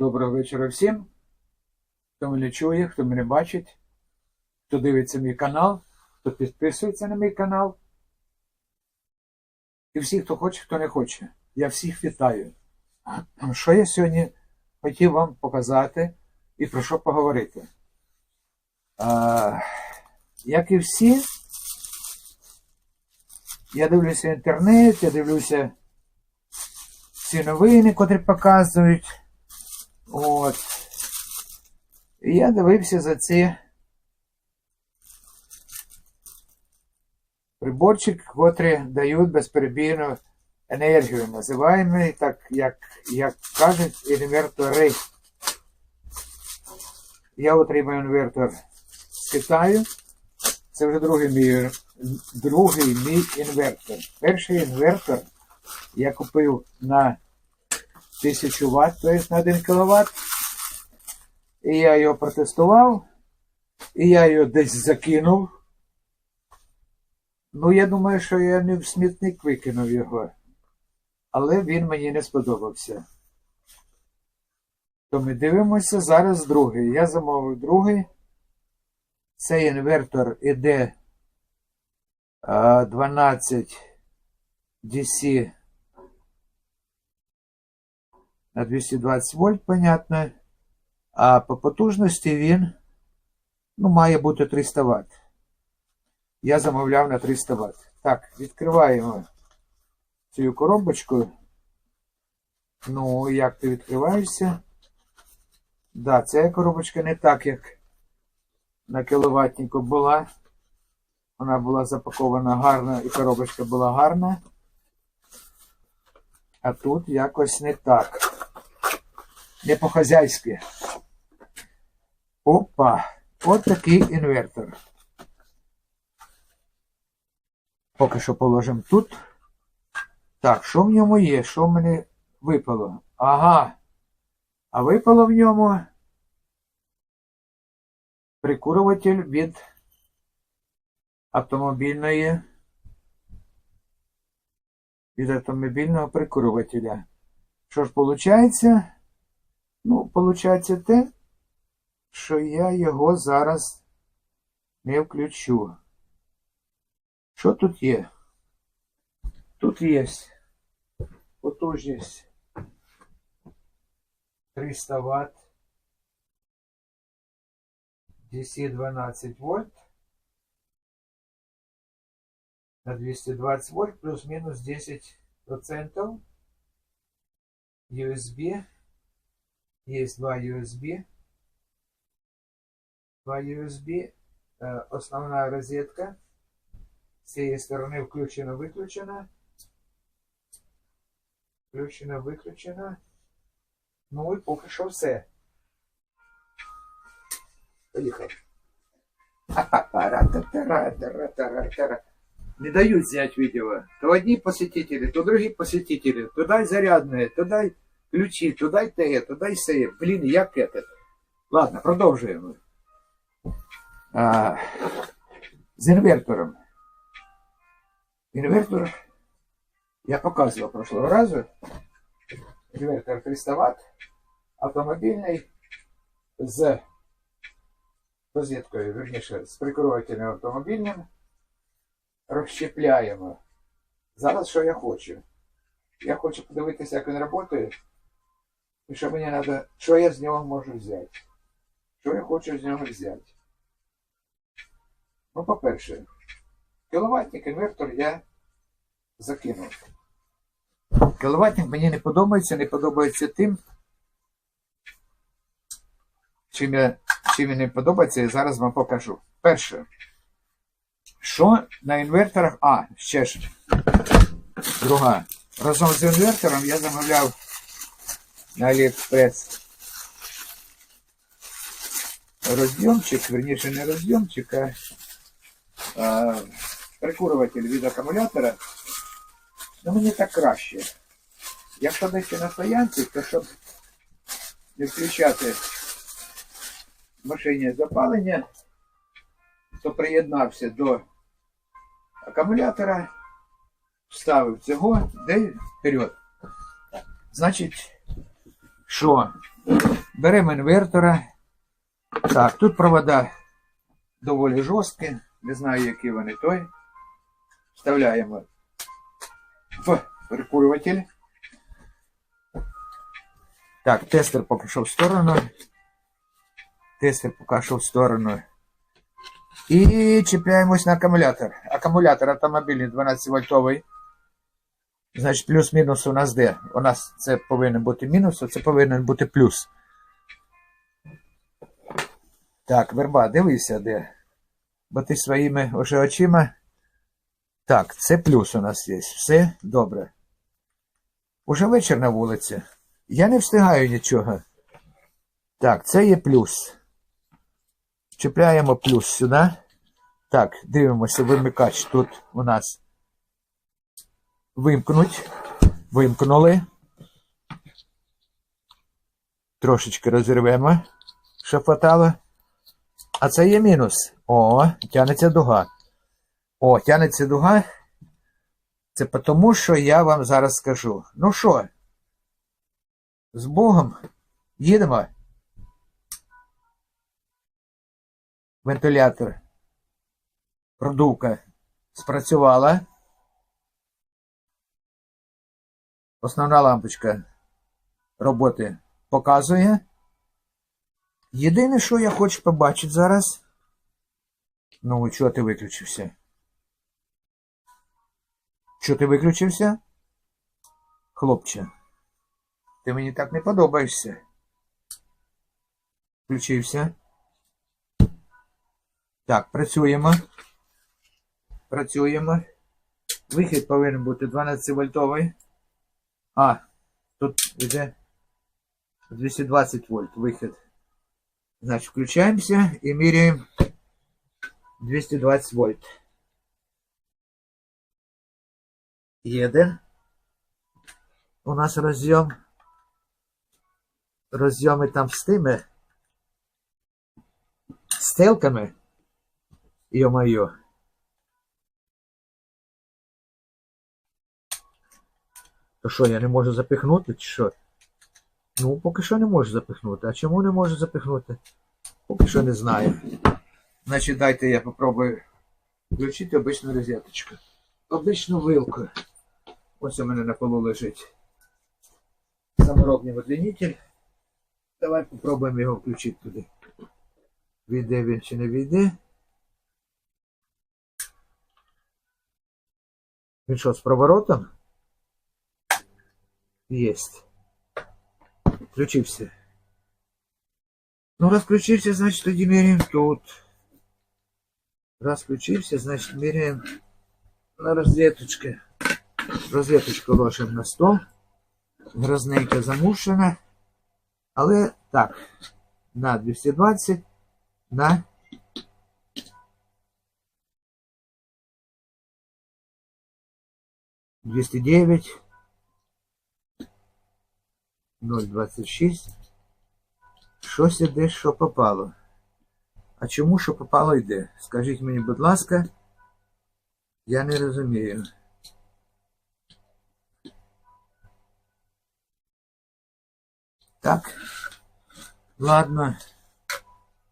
Доброго вечора всім. Хто мене чує, хто мене бачить, хто дивиться мій канал, хто підписується на мій канал. І всі, хто хоче, хто не хоче. Я всіх вітаю. Що я сьогодні хотів вам показати і про що поговорити? А, як і всі, я дивлюся інтернет, я дивлюся всі новини, котрі показують. От. І я дивився за ці приборчик, котрі дають безперебійну енергію, називаємо так, як, як кажуть, інвертори. Я отримав інвертор з Китаю. Це вже другий мій, другий мій інвертор. Перший інвертор я купив на 1000 Вт, тобто на 1 кВт. І я його протестував, і я його десь закинув. Ну, я думаю, що я не в смітник викинув його. Але він мені не сподобався. То ми дивимося зараз другий. Я замовив другий. Цей інвертор іде 12 DC на 220 вольт, понятно. А по потужності він ну, має бути 300 Вт. Я замовляв на 300 Вт. Так, відкриваємо цю коробочку. Ну, як ти відкриваєшся? Да, ця коробочка не так, як на кіловатнику була. Вона була запакована гарно і коробочка була гарна. А тут якось не так. Не по-хазяйськи. Опа! От такий інвертор. Поки що положимо тут. Так, що в ньому є? Що в мене випало? Ага. А випало в ньому прикурюватель від автомобільної від автомобільного прикурювателя. Що ж виходить? Ну, виходить те, що я його зараз не включу. Що тут є? Тут є потужність 300 Вт, DC 12 вольт на 220 вольт плюс-минус 10%. USB. Есть два USB. Два USB. Э, Основная розетка. З цієї сторони включена, виключена. Включена, виключена. Ну і поки що все. Поїхав. Не дают снять видео. То одни посетители, то другие посетители. То дай зарядные, то дай ключи, то дай те, то дай се. Блін, як это? Ладно, продовжуємо. А, з інвертором. Інвертор я показував прошлого разу. Інвертор 300 Вт. Автомобільний з розеткою, верніше, з прикурювателем автомобільним розщепляємо. Зараз що я хочу? Я хочу подивитися, як він працює. І що мені треба, що я з нього можу взяти. Що я хочу з нього взяти. Ну, по-перше, кіловатник інвертор я закинув. Кіловатник мені не подобається, не подобається тим. Чим я, чим не подобається, я зараз вам покажу. Перше. Що на інверторах. А, ще ж. Друга. Разом з інвертором я замовляв на Аліекспрес розйомчик, верніше не розйомчик, а, а прикурюватель від акумулятора. Ну мені так краще. Якщо десь на стоянці, то щоб не включати в машині запалення, то приєднався до акумулятора, вставив цього, де вперед. Значить, що Беремо інвертора. Так, тут провода доволі жорсткі. Не знаю, які вони той. Вставляємо в перекурюватель. Так, тестер поки що в сторону. Тестер поки що в сторону. І чіпляємось на акумулятор. Акумулятор автомобільний 12 вольтовий. Значить, плюс-мінус у нас де? У нас це повинен бути мінус, а це повинен бути плюс. Так, верба, дивися де. Бо ти своїми уже очима. Так, це плюс у нас є. Все добре. Уже вечір на вулиці. Я не встигаю нічого. Так, це є плюс. Чіпляємо плюс сюди. Так, дивимося, вимикач тут у нас. Вимкнуть. Вимкнули. Трошечки розірвемо, що. А це є мінус. О, тянеться дуга. О, тянеться дуга. Це тому, що я вам зараз скажу. Ну що, з Богом їдемо. Вентилятор. Продувка спрацювала. Основна лампочка роботи показує. Єдине, що я хочу побачити зараз. Ну, чого ти виключився? Чого ти виключився? Хлопче, ти мені так не подобаєшся. Включився. Так, працюємо. Працюємо. Вихід повинен бути 12 вольтовий. А, тут іде 220 вольт вихід. Значить, включаємося і міряємо 220 вольт. Їде. У нас розйом. Розйоми там з тими стелками. Йо-моє. То що, я не можу запихнути, чи що? Ну, поки що не можу запихнути. А чому не можу запихнути? Поки що не знаю. Значить, дайте я попробую включити обичну розеточку. Обичну вилку. Ось у мене на полу лежить саморобний удлінитель. Давай попробуємо його включити туди. Війде він чи не війде. Він що, з проворотом? Есть. Включився. Ну, раз включився, значить тоді міряємо тут. Раз включився, значить міряємо на розеточки. Розеточку ложимо на стол. Грозненько замушена. Але так, на 220, на 209, 0,26. Щось іде, що попало. А чому що попало йде? Скажіть мені, будь ласка, я не розумію. Так. Ладно.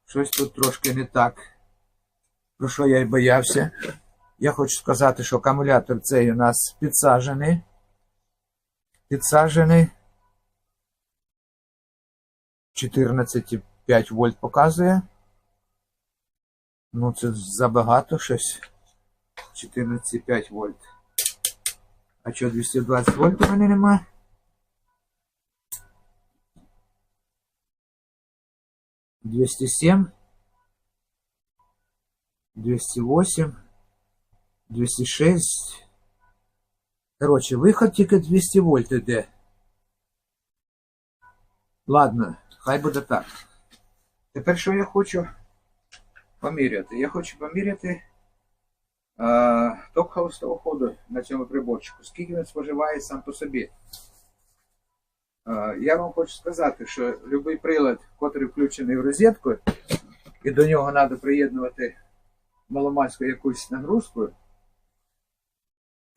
Щось тут трошки не так. Про що я й боявся. Я хочу сказати, що акумулятор цей у нас підсаджений. Підсаджений. 14,5 вольт показує. Ну, це забагато щось. 14,5 вольт. А що 220 вольт у мене нема? Двести семь, двести восемь, двести шесть. Короче, виход тільки 200 вольт іде. Ладно, Хай буде так. Тепер що я хочу поміряти? Я хочу поміряти е, ток холостого ходу на цьому приборчику. Скільки він споживає сам по собі. Е, я вам хочу сказати, що будь-який прилад, який включений в розетку, і до нього треба приєднувати маломальську якусь нагрузку,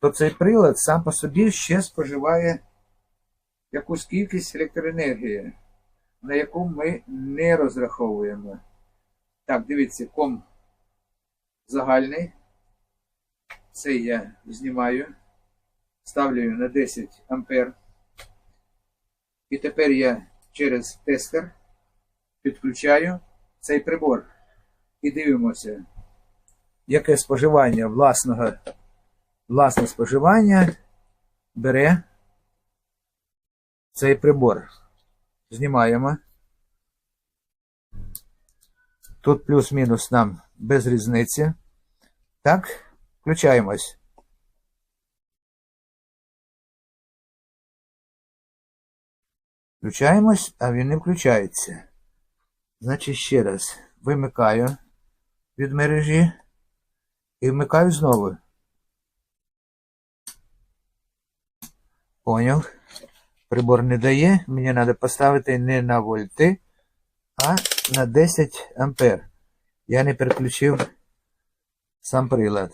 то цей прилад сам по собі ще споживає якусь кількість електроенергії. На яку ми не розраховуємо. Так, дивіться, ком загальний. Це я знімаю, ставлю на 10 ампер. І тепер я через тестер підключаю цей прибор. І дивимося, яке споживання власного, власне споживання бере цей прибор. Знімаємо. Тут плюс-мінус нам без різниці. Так, включаємось. Включаємось, а він не включається. Значить, ще раз вимикаю від мережі і вмикаю знову. Поняв. Прибор не дає. Мені треба поставити не на вольти, а на 10 ампер. Я не переключив сам прилад.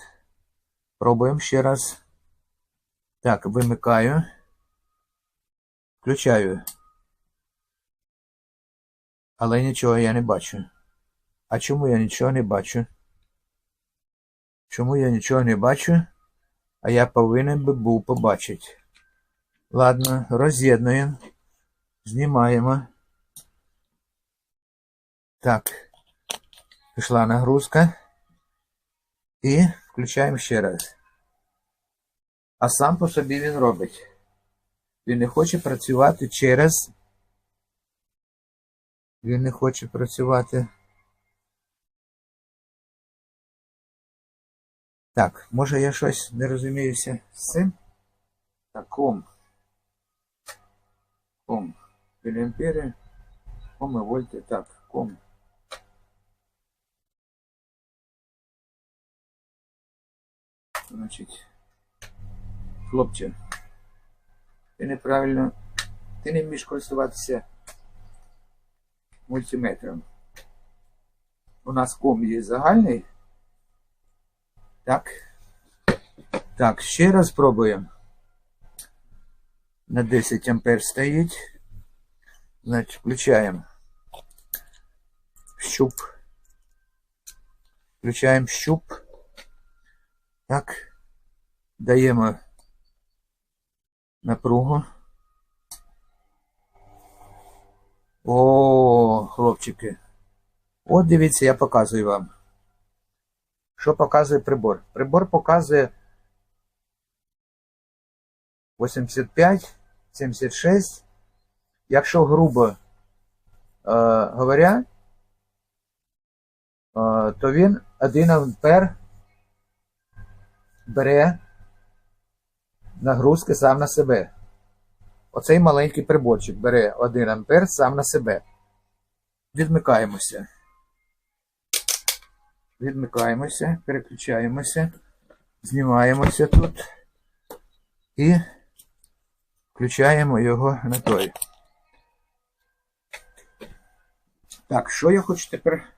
Пробуємо ще раз. Так, вимикаю. Включаю. Але нічого я не бачу. А чому я нічого не бачу? Чому я нічого не бачу? А я повинен би був побачити. Ладно, роз'єднуємо. Знімаємо. Так. Пішла нагрузка. І включаємо ще раз. А сам по собі він робить. Він не хоче працювати через. Він не хоче працювати. Так, може я щось не розуміюся з цим? Так, Міліампери. Ком і вольти. Так, ком. Значить, хлопче, ти неправильно, ти не вмієш користуватися мультиметром. У нас ком є загальний. Так. Так, ще раз пробуємо. На 10 ампер стоїть. Значить, включаємо щуп. Включаємо щуп. Так. Даємо напругу. О, хлопчики. От дивіться, я показую вам. Що показує прибор? Прибор показує 85, 76. Якщо грубо е, говоря, е, то він 1 ампер бере нагрузки сам на себе. Оцей маленький приборчик бере 1 ампер сам на себе. Відмикаємося. Відмикаємося, переключаємося, знімаємося тут і включаємо його на той. Так, що я хочу тепер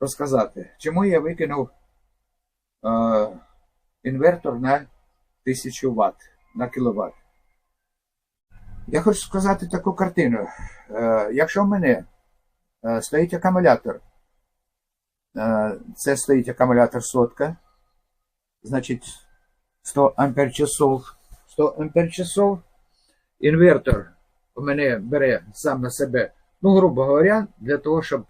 розказати? Чому я викинув е, інвертор на 1000 Вт на кіловат? Я хочу сказати таку картину. Е, якщо в мене е, стоїть акумулятор, е, це стоїть акумулятор сотка, значить 100 ампер часов, 100 ампер часов, інвертор у мене бере сам на себе, ну, грубо говоря, для того, щоб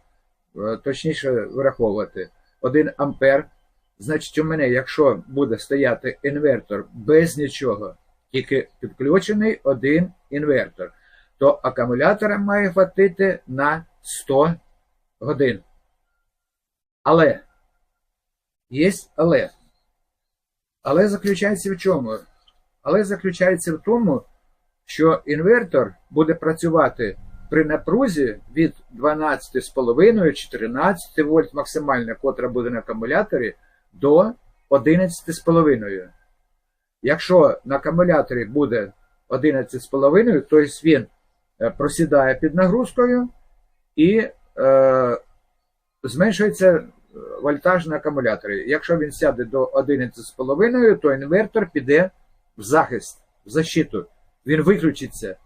е, точніше враховувати 1 ампер. Значить, у мене, якщо буде стояти інвертор без нічого, тільки підключений один інвертор, то акумулятора має хватити на 100 годин. Але, є але. Але заключається в чому? Але заключається в тому, що інвертор буде працювати при напрузі від 12,5 чи 13 вольт максимальна, котра буде на акумуляторі, до 11,5. Якщо на акумуляторі буде 11,5, то він е, просідає під нагрузкою і е, зменшується вольтаж на акумуляторі. Якщо він сяде до 11,5, то інвертор піде в захист, в защиту. Він виключиться.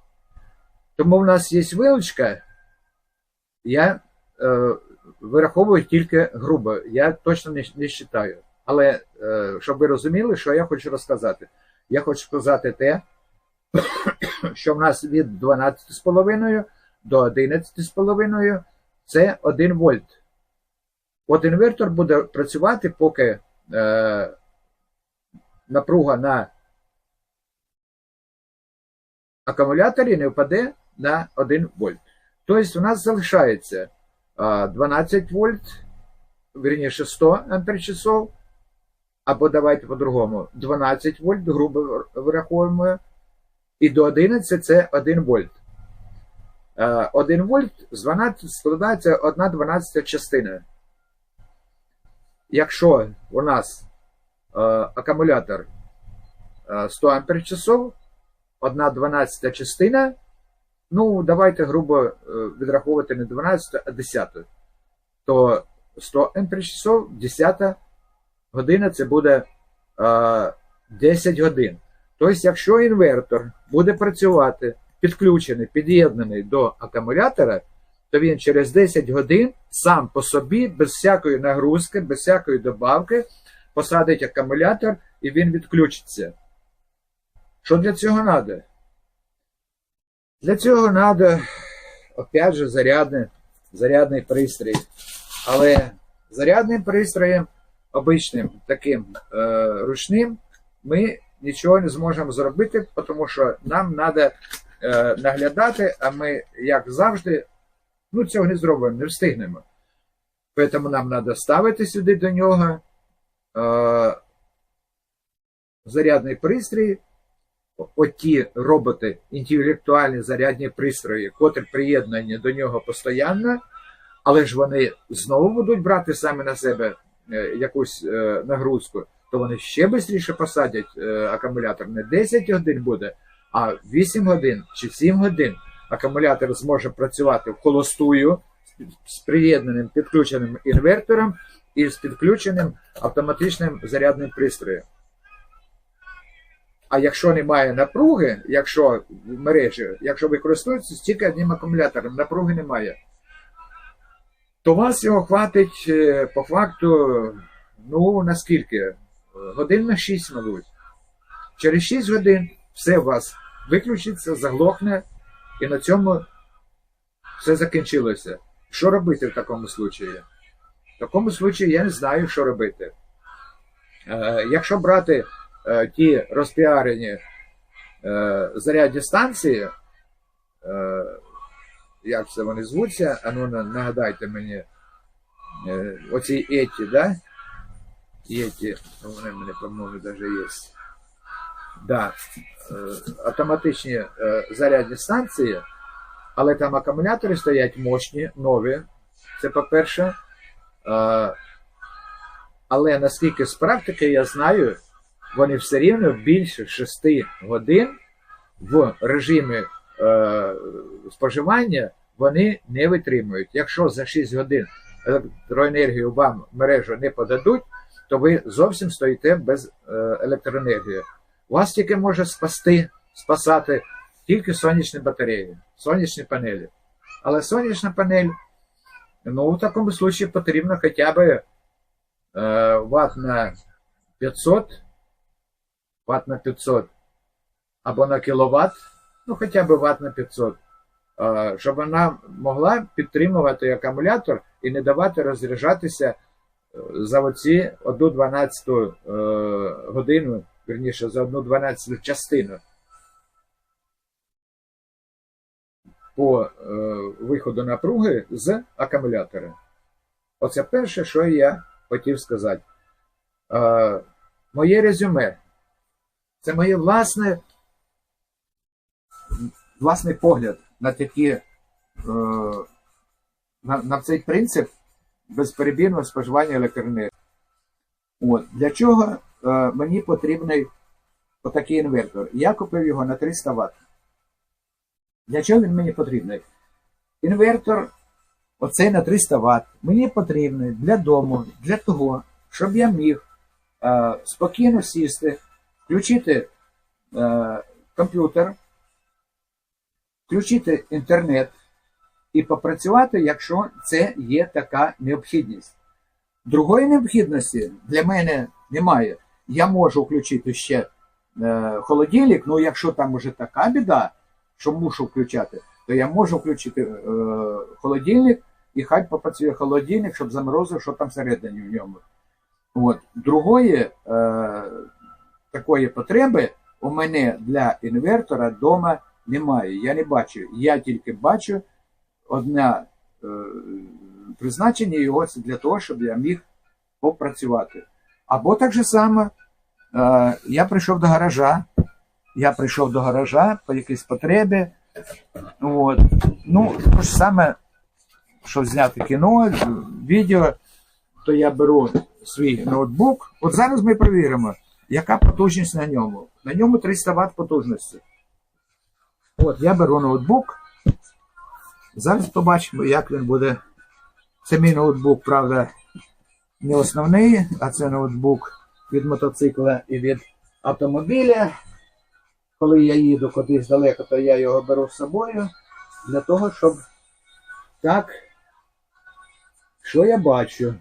Тому в нас є вилочка, Я е, вираховую тільки грубо, я точно не, не вважаю. Але е, щоб ви розуміли, що я хочу розказати. Я хочу сказати те, що в нас від 12,5 до 11,5 це 1 вольт. От інвертор буде працювати, поки е, напруга на акумуляторі не впаде на 1 вольт. Тобто у нас залишається 12 вольт, вірніше 100 ампер часов, або давайте по-другому, 12 вольт, грубо вираховуємо, і до 11 це 1 вольт. Е, 1 вольт з 12 складається 1 12 частина. Якщо у нас акумулятор е, 100 ампер 1 12 частина, ну, давайте грубо е, відраховувати не 12, а 10. То 100 ампер часов, 10 година це буде е, 10 годин. Тобто, якщо інвертор буде працювати підключений, під'єднаний до акумулятора, то він через 10 годин сам по собі, без всякої нагрузки, без всякої добавки, посадить акумулятор і він відключиться. Що для цього треба? Для цього треба, опять же, зарядний, зарядний пристрій. Але зарядним пристроєм, обичним таким е, ручним, ми нічого не зможемо зробити, тому що нам треба е, наглядати, а ми, як завжди, ну, цього не зробимо, не встигнемо. Тому нам треба ставити сюди до нього е, зарядний пристрій, оті роботи, інтелектуальні зарядні пристрої, котрі приєднані до нього постійно, але ж вони знову будуть брати саме на себе е, якусь е, нагрузку, то вони ще швидше посадять е, акумулятор. Не 10 годин буде, а 8 годин чи 7 годин. Акумулятор зможе працювати в холостую з приєднаним підключеним інвертором і з підключеним автоматичним зарядним пристроєм. А якщо немає напруги, якщо в мережі, якщо ви користуєтеся тільки одним акумулятором, напруги немає, то вас його хватить е, по факту, ну наскільки? Годин на 6, мабуть. Через 6 годин все у вас виключиться, заглохне, і на цьому все закінчилося. Що робити в такому случаї? В такому случаї я не знаю, що робити. Е, якщо брати ті розпіарені е, зарядні станції, е, як це вони звуться, а ну нагадайте мені, е, оці еті, да? Еті, вони мене, по-моєму, навіть є. Да. Е, автоматичні е, зарядні станції, але там акумулятори стоять мощні, нові. Це по-перше. Е, але наскільки з практики я знаю, вони все рівно більше 6 годин в режимі е, споживання вони не витримують. Якщо за 6 годин електроенергію вам мережу не подадуть, то ви зовсім стоїте без е, електроенергії. Вас тільки може спасти, спасати тільки сонячні батареї, сонячні панелі. Але сонячна панель, ну, в такому случаї потрібно хоча б е, ватт на 500, ватт на 500 або на кіловат, ну хоча б ватт на 500, е, щоб вона могла підтримувати акумулятор і не давати розряджатися е, за оці 1,12 е, годину, верніше, за 1,12 частину. По е, виходу напруги з акумулятора. Оце перше, що я хотів сказати. Моє резюме. Це моє власне, власний погляд на такі, е, на, на цей принцип безперебійного споживання електроенергії. От. Для чого е, мені потрібний отакий інвертор? Я купив його на 300 Вт. Для чого він мені потрібний? Інвертор, оцей на 300 Вт, мені потрібний для дому, для того, щоб я міг е, спокійно сісти, включити е, комп'ютер, включити інтернет і попрацювати, якщо це є така необхідність. Другої необхідності для мене немає. Я можу включити ще е, холодильник, ну якщо там уже така біда, що мушу включати, то я можу включити е, холодильник і хай попрацює холодильник, щоб заморозив, що там всередині в ньому. От. Другої е, такої потреби у мене для інвертора вдома немає. Я не бачу. Я тільки бачу одне е, призначення його це для того, щоб я міг попрацювати. Або так же само, е, я прийшов до гаража. Я прийшов до гаража по якійсь потребі. От. Ну, то ж саме, що зняти кіно, відео, то я беру свій ноутбук. От зараз ми перевіримо, яка потужність на ньому. На ньому 300 Вт потужності. От, я беру ноутбук. Зараз побачимо, як він буде. Це мій ноутбук, правда, не основний, а це ноутбук від мотоцикла і від автомобіля. Коли я їду кудись далеко, то я його беру з собою для того, щоб так, що я бачу?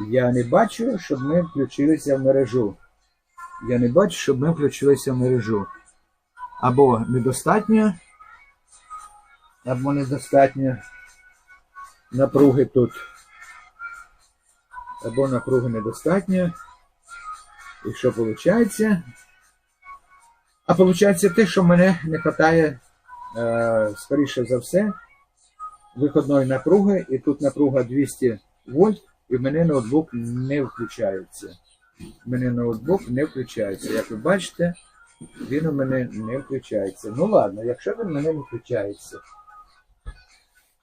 Я не бачу, щоб ми включилися в мережу. Я не бачу, щоб ми включилися в мережу. Або недостатньо, або недостатньо напруги тут. Або напруги недостатньо. І що виходить? А виходить те, що мене не вистачає, е, скоріше за все, виходної напруги, і тут напруга 200 вольт, і в мене ноутбук не включається. В мене ноутбук не включається. Як ви бачите, він у мене не включається. Ну ладно, якщо він у мене не включається.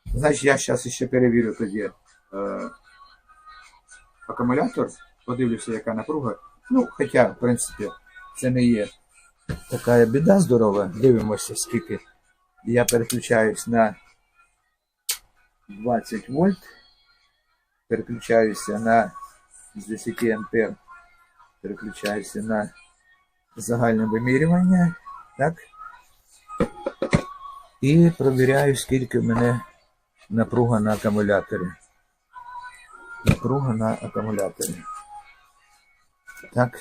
Значить, я зараз ще перевірю тоді е, акумулятор, подивлюся, яка напруга. Ну, хоча, в принципі, це не є така біда здорова. Дивимося, скільки я переключаюсь на 20 вольт, переключаюся на з 10 ампер, переключаюся на загальне вимірювання, так? І провіряю, скільки в мене напруга на акумуляторі. Напруга на акумуляторі. Так.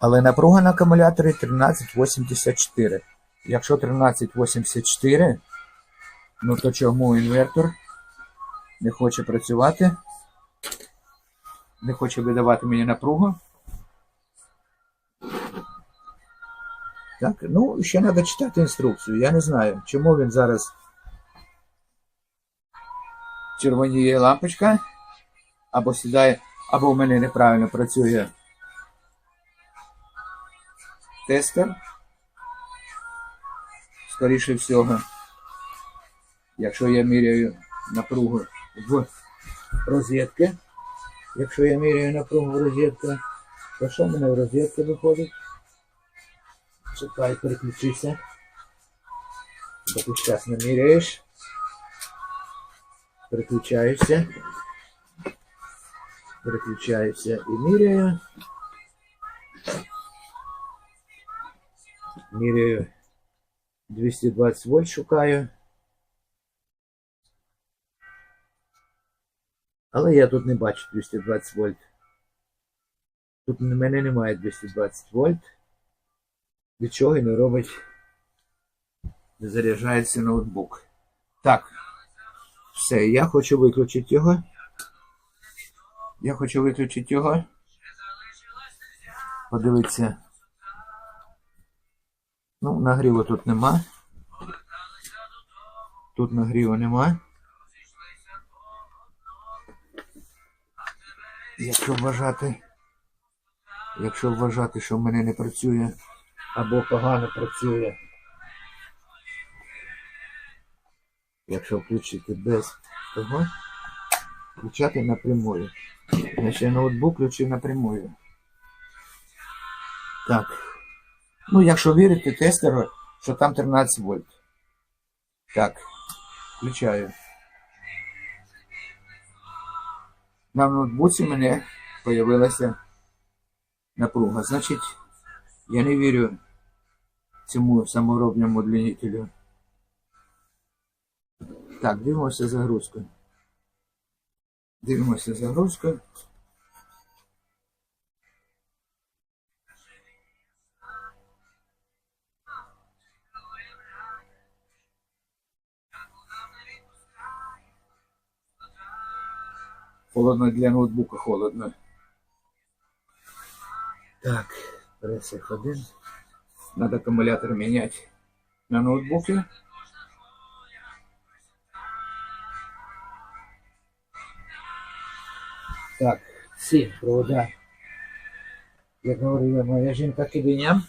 Але напруга на акумуляторі 1384. Якщо 1384, ну то чому інвертор не хоче працювати? Не хоче видавати мені напругу. Так, ну, ще треба читати інструкцію. Я не знаю, чому він зараз червоніє лампочка, або сідає, або в мене неправильно працює тестер. Скоріше всього, якщо я міряю напругу в розетки, якщо я міряю напругу в розетку, то що в мене в розетці виходить? Чекай, переключися. Бо ти зараз міряєш. Переключаюся. Переключаюся і міряю. Міряю 220 вольт шукаю. Але я тут не бачу 220 вольт. Тут в мене немає 220 вольт. Від чого і не робить, не заряджається ноутбук. Так, все, я хочу виключити його. Я хочу виключити його. Подивитися. Ну, нагріву тут нема. Тут нагріву нема. Якщо вважати, якщо вважати, що в мене не працює або погано працює. Якщо включити без того, включати напрямую. Значить, ноутбук включив напрямую. Так. Ну, якщо вірити тестеру, що там 13 вольт. Так, включаю. На ноутбуці мене появилася напруга. Значить, я не вірю цьому саморобному удлінителю. Так, дивимося загрузку. Дивимося загрузку. Холодно для ноутбука, холодно. Так, пресс F1. Надо аккумулятор менять на ноутбуке. Так, всі провода. Як говорила моя жінка киденям.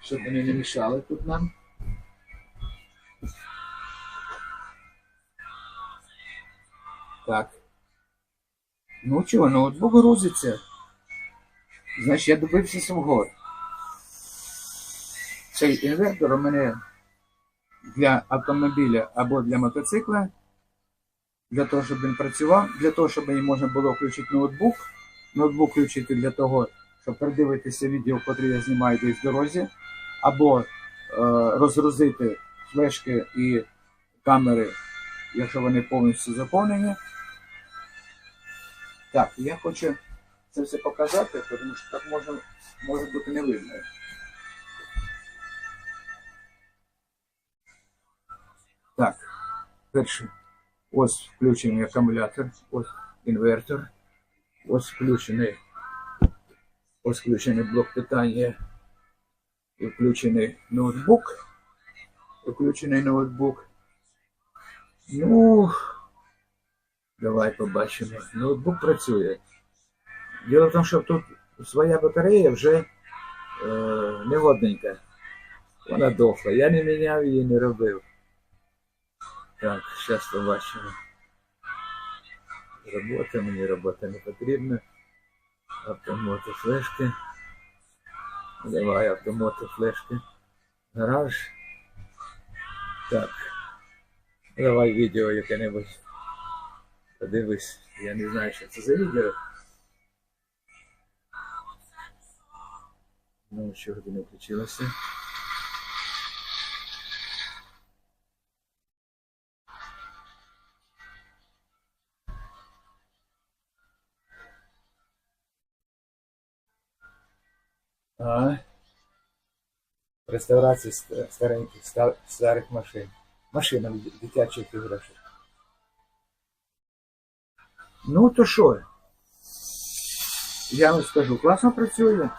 Щоб вони не мішали тут нам. Так. Ну чого, ноутбук грузиться. Значить, я добився свого. Цей інвертор у мене для автомобіля або для мотоцикла, для того, щоб він працював, для того, щоб мені можна було включити ноутбук. Ноутбук включити для того, щоб передивитися відео, котре я знімаю десь в дорозі, або е, розгрузити флешки і камери, якщо вони повністю заповнені. Так, я хочу це все показати, тому що так може, може бути не видно. Так, перше. Ось включений акумулятор, ось інвертор, ось включений, ось включений блок питання, і включений ноутбук, включений ноутбук. Ну, давай побачимо. Ноутбук працює. Діло в тому, що тут своя батарея вже е, негодненька. Вона дохла. Я не міняв її, не робив. Так, зараз побачимо. Робота, мені робота не потрібна. Автомото флешки. Давай автомото флешки. Гараж. Так. Давай відео яке-небудь. Подивись. Я не знаю, що це за відео. Ну, що година включилося. А? Реставрація ст- стареньких ста- старих машин. Машина дитячих іграшок. Ну то що? Я вам скажу, класно працює.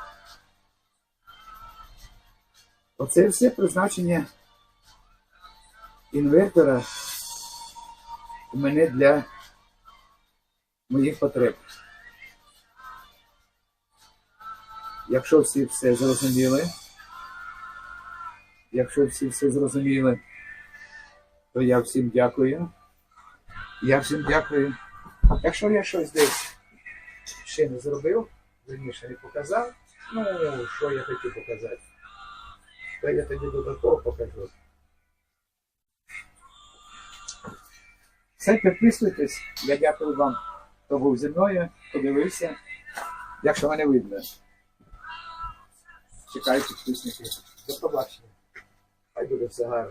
Оце все призначення інвертора у мене для моїх потреб. Якщо всі все зрозуміли, якщо всі все зрозуміли, то я всім дякую. Я всім дякую. Якщо я щось десь ще не зробив, верніше не показав, ну, що я хотів показати, то я тоді додатково покажу. Все, підписуйтесь. Я дякую вам, хто був зі мною, хто дивився. Якщо мене видно. Чекаю підписників. До побачення. Хай буде все гарно.